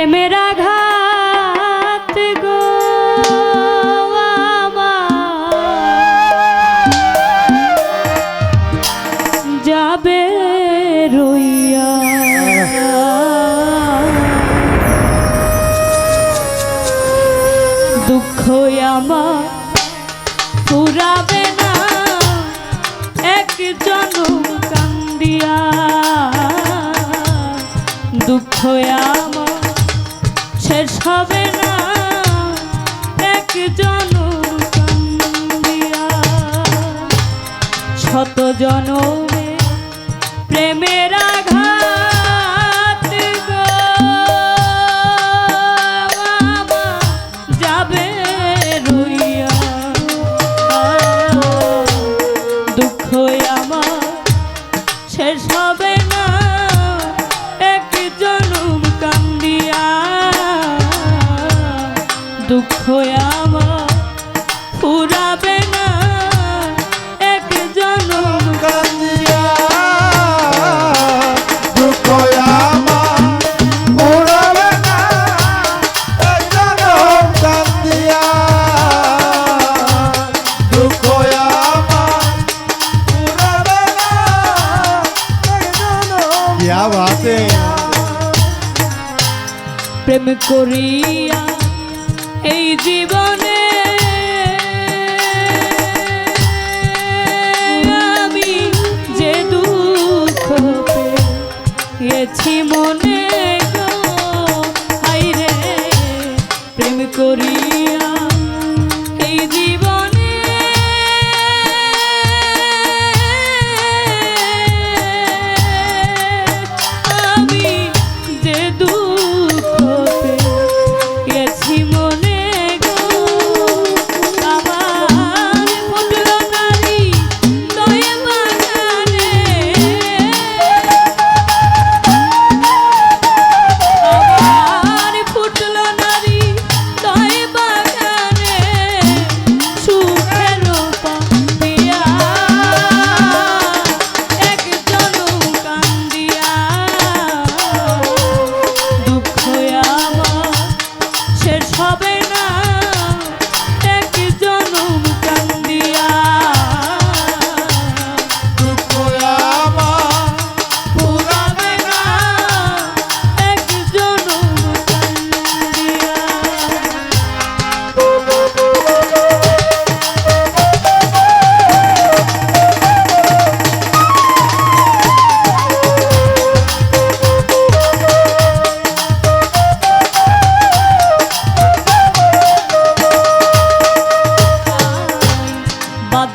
প্রেমের আঘাত গো যাবে রইয়া। দুঃখ আমার পুরাবে না। একজন কান্দিয়া। দুঃখ আমার শেষ হবে না। এক জন শত জনম প্রেম করিয়া এই জীবনে আমি যে দুঃখ মনে গো প্রেম করিয়া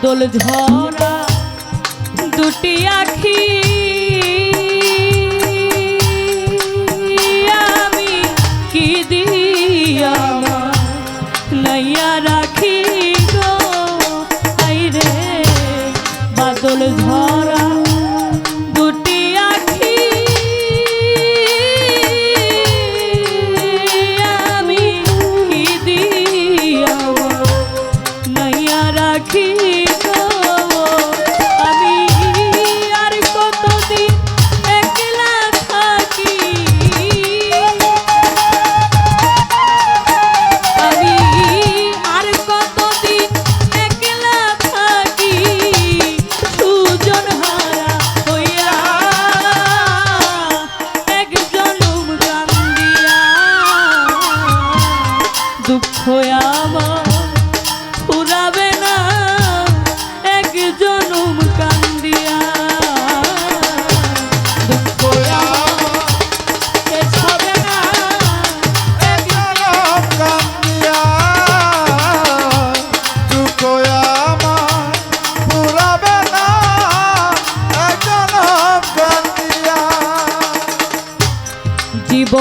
বাদল ঝরা দুটি আখি। আমি কি দিয়া নাইয়া রাখি?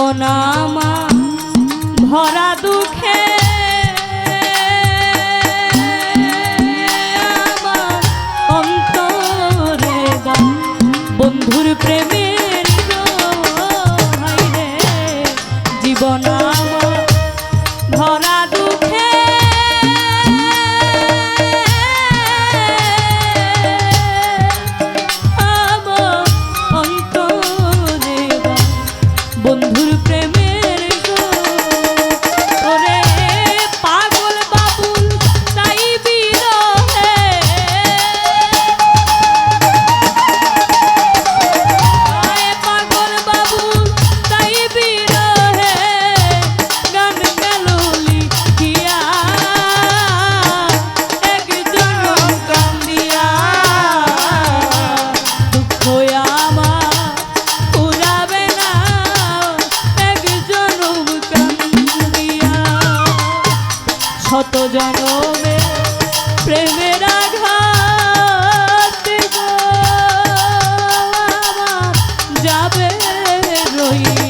বেদনামা ভরা দুঃখে। প্রেমী কত জনমে প্রেমের আঘাত যাবে রইয়া